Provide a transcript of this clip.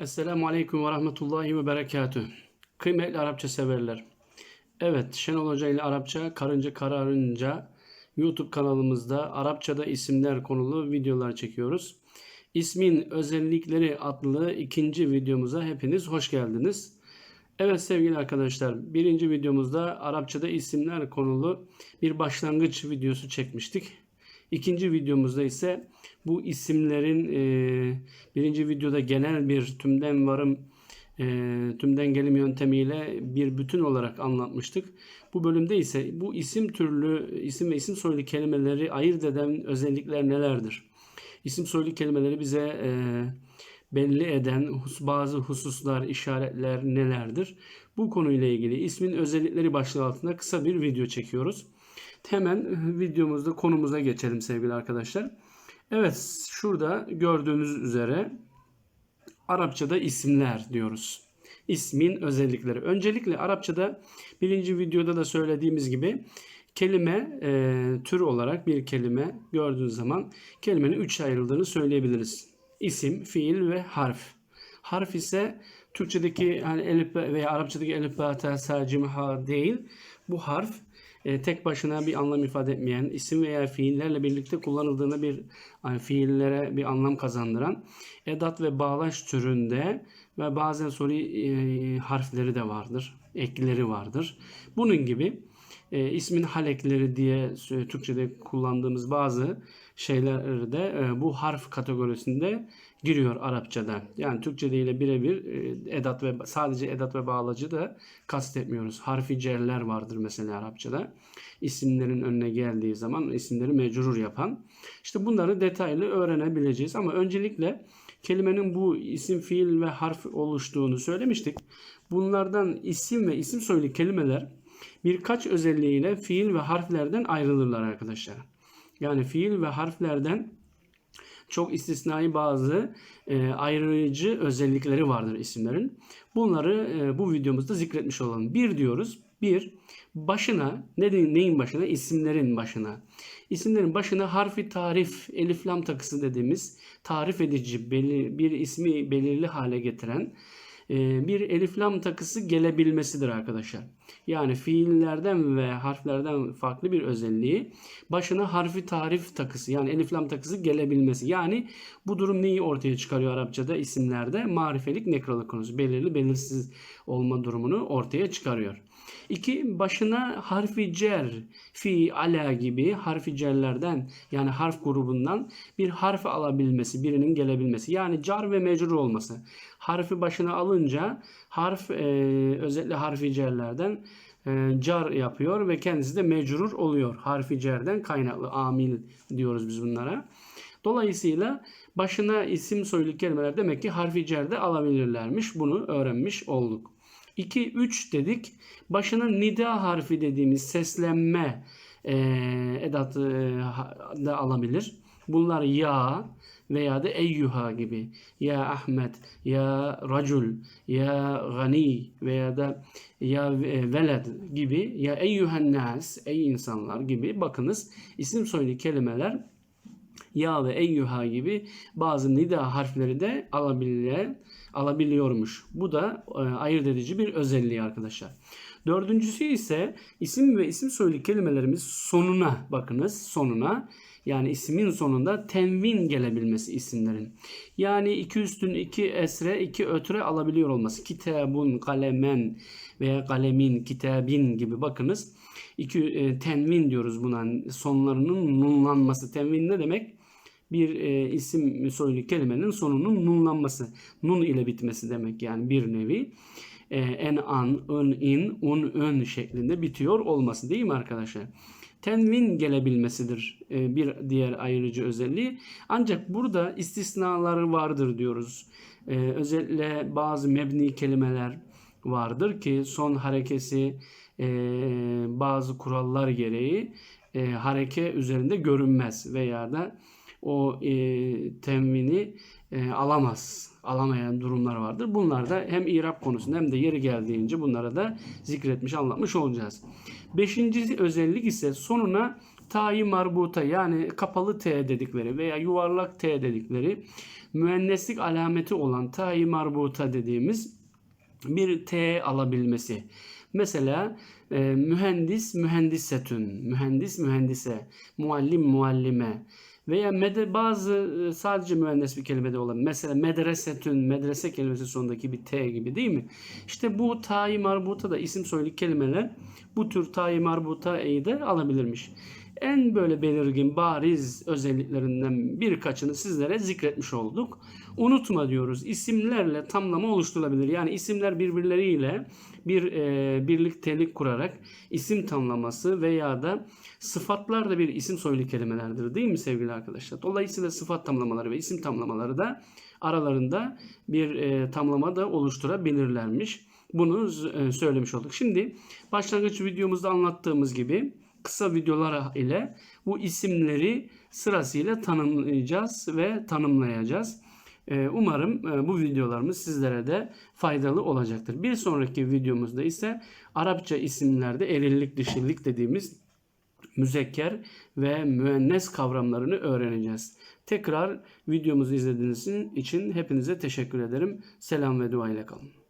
Esselamu Aleyküm ve Rahmetullahi ve Berekatüh. Kıymetli Arapça severler. Evet, Şenol Hoca ile Arapça Karınca Kararınca YouTube kanalımızda Arapçada isimler konulu videolar çekiyoruz. İsmin özellikleri adlı ikinci videomuza hepiniz hoş geldiniz. Evet sevgili arkadaşlar, birinci videomuzda Arapçada isimler konulu bir başlangıç videosu çekmiştik. İkinci videomuzda ise bu isimlerin e, birinci videoda genel bir tümden varım e, tümden gelim yöntemiyle bir bütün olarak anlatmıştık. Bu bölümde ise bu isim türlü isim ve isim soylu kelimeleri ayırt eden özellikler nelerdir? İsim soylu kelimeleri bize e, belli eden bazı hususlar, işaretler nelerdir? Bu konuyla ilgili ismin özellikleri başlığı altında kısa bir video çekiyoruz. Hemen videomuzda konumuza geçelim sevgili arkadaşlar. Evet şurada gördüğünüz üzere Arapçada isimler diyoruz. İsmin özellikleri. Öncelikle Arapçada birinci videoda da söylediğimiz gibi kelime e, tür olarak bir kelime gördüğünüz zaman kelimenin üç ayrıldığını söyleyebiliriz. İsim, fiil ve harf. Harf ise Türkçedeki hani elif veya Arapçadaki elif, ba, ta, sa, cim, ha değil. Bu harf e, tek başına bir anlam ifade etmeyen, isim veya fiillerle birlikte kullanıldığında bir yani fiillere bir anlam kazandıran edat ve bağlaç türünde ve bazen soru e, harfleri de vardır, ekleri vardır. Bunun gibi e, ismin halekleri diye e, Türkçe'de kullandığımız bazı şeyler de e, bu harf kategorisinde giriyor Arapçada. Yani Türkçe ile birebir e, edat ve sadece edat ve bağlacı da kastetmiyoruz. Harfi cerler vardır mesela Arapçada. İsimlerin önüne geldiği zaman isimleri mecrur yapan. İşte bunları detaylı öğrenebileceğiz ama öncelikle kelimenin bu isim, fiil ve harf oluştuğunu söylemiştik. Bunlardan isim ve isim soylu kelimeler birkaç özelliğiyle fiil ve harflerden ayrılırlar arkadaşlar. Yani fiil ve harflerden çok istisnai bazı e, ayrıcı özellikleri vardır isimlerin. Bunları e, bu videomuzda zikretmiş olalım. Bir diyoruz. Bir, başına, ne neyin başına? İsimlerin başına. İsimlerin başına harfi tarif, elif lam takısı dediğimiz tarif edici, belli, bir ismi belirli hale getiren bir elif lam takısı gelebilmesidir arkadaşlar. Yani fiillerden ve harflerden farklı bir özelliği başına harfi tarif takısı yani elif lam takısı gelebilmesi. Yani bu durum neyi ortaya çıkarıyor Arapçada isimlerde? Marifelik nekrolog konusu belirli belirsiz olma durumunu ortaya çıkarıyor. İki, başına harfi cer, fi, ala gibi harfi cerlerden yani harf grubundan bir harf alabilmesi, birinin gelebilmesi. Yani car ve mecrur olması. Harfi başına alınca harf e, özellikle harfi cerlerden e, car yapıyor ve kendisi de mecrur oluyor. Harfi cerden kaynaklı amil diyoruz biz bunlara. Dolayısıyla başına isim soylu kelimeler demek ki harfi cerde alabilirlermiş. Bunu öğrenmiş olduk. 2, 3 dedik. Başına nida harfi dediğimiz seslenme e, edatı e, da alabilir. Bunlar ya veya da eyyuha gibi. Ya Ahmet, ya Racul, ya Gani veya da ya e, veled gibi. Ya eyyuhen nas, ey insanlar gibi. Bakınız isim soylu kelimeler ya ve eyyuha gibi bazı nida harfleri de alabilen, alabiliyormuş. Bu da e, ayırt edici bir özelliği arkadaşlar. Dördüncüsü ise isim ve isim soylu kelimelerimiz sonuna bakınız sonuna yani ismin sonunda tenvin gelebilmesi isimlerin. Yani iki üstün iki esre iki ötre alabiliyor olması. Kitabun, kalemen veya kalemin, kitabin gibi bakınız. İki e, tenvin diyoruz buna. Sonlarının nunlanması. Tenvin ne demek? Bir e, isim soylu kelimenin sonunun nunlanması. Nun ile bitmesi demek yani bir nevi. E, en an, ın, in, un, ön şeklinde bitiyor olması değil mi arkadaşlar? Tenvin gelebilmesidir e, bir diğer ayrıcı özelliği. Ancak burada istisnaları vardır diyoruz. E, özellikle bazı mebni kelimeler vardır ki son harekesi e, bazı kurallar gereği e, hareke üzerinde görünmez veya da o e, temvini e, alamaz. Alamayan durumlar vardır. Bunlar da hem İrab konusunda hem de yeri geldiğince bunlara da zikretmiş, anlatmış olacağız. Beşinci özellik ise sonuna Ta'yı marbuta yani kapalı T dedikleri veya yuvarlak T dedikleri müenneslik alameti olan Ta'yı marbuta dediğimiz bir T alabilmesi. Mesela e, mühendis mühendisetün, mühendis mühendise, muallim muallime veya mede, bazı sadece mühendis bir kelimede olan mesela medresetün, medrese kelimesi sonundaki bir T gibi değil mi? İşte bu tayi marbuta da isim soylu kelimeler bu tür tayi marbuta eyi de alabilirmiş. En böyle belirgin, bariz özelliklerinden birkaçını sizlere zikretmiş olduk. Unutma diyoruz isimlerle tamlama oluşturulabilir. Yani isimler birbirleriyle bir e, birliktelik kurarak isim tamlaması veya da sıfatlar da bir isim soylu kelimelerdir değil mi sevgili arkadaşlar? Dolayısıyla sıfat tamlamaları ve isim tamlamaları da aralarında bir e, tamlama da oluşturabilirlermiş. Bunu e, söylemiş olduk. Şimdi başlangıç videomuzda anlattığımız gibi kısa videolar ile bu isimleri sırasıyla tanımlayacağız ve tanımlayacağız. Ee, Umarım e, bu videolarımız sizlere de faydalı olacaktır. Bir sonraki videomuzda ise Arapça isimlerde erillik dişillik dediğimiz müzekker ve müennes kavramlarını öğreneceğiz. Tekrar videomuzu izlediğiniz için hepinize teşekkür ederim. Selam ve dua ile kalın.